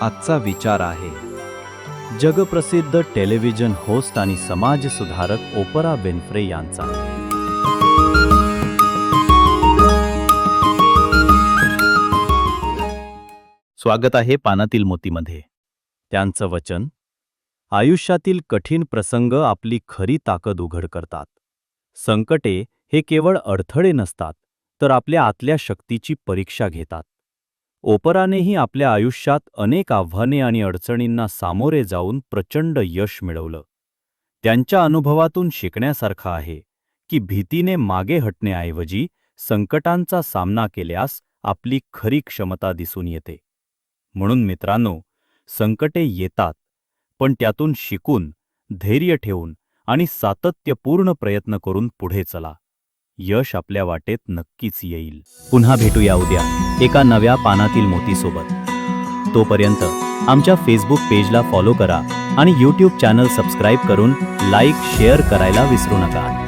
आजचा विचार आहे. जगप्रसिद्ध टेलिव्हिजन होस्ट आणि समाजसुधारक ओपरा बेनफ्रे यांचा. स्वागत आहे पानातील मोतीमध्ये. त्यांचं वचन आयुष्यातील कठीण प्रसंग आपली खरी ताकद उघड करतात. संकटे हे केवळ अडथळे नसतात तर आपल्या आतल्या शक्तीची परीक्षा घेतात. ओपरानेही आपल्या आयुष्यात अनेक आव्हाने आणि अडचणींना सामोरे जाऊन प्रचंड यश मिळवलं. त्यांच्या अनुभवातून शिकण्यासारखं आहे की भीतीने मागे हटण्याऐवजी संकटांचा सामना केल्यास आपली खरी क्षमता दिसून येते. म्हणून मित्रांनो संकटे येतात पण त्यातून शिकून धैर्य ठेवून आणि सातत्यपूर्ण प्रयत्न करून पुढे चला. यश आपल्या वाटेत नक्कीच येईल. पुन्हा भेटूया उद्या. एका नव्या पानातील मोतीसोबत. तोपर्यंत आमच्या फेसबुक पेजला फॉलो करा आणि यूट्यूब चॅनल सबस्क्राईब करून लाईक शेअर करायला विसरू नका.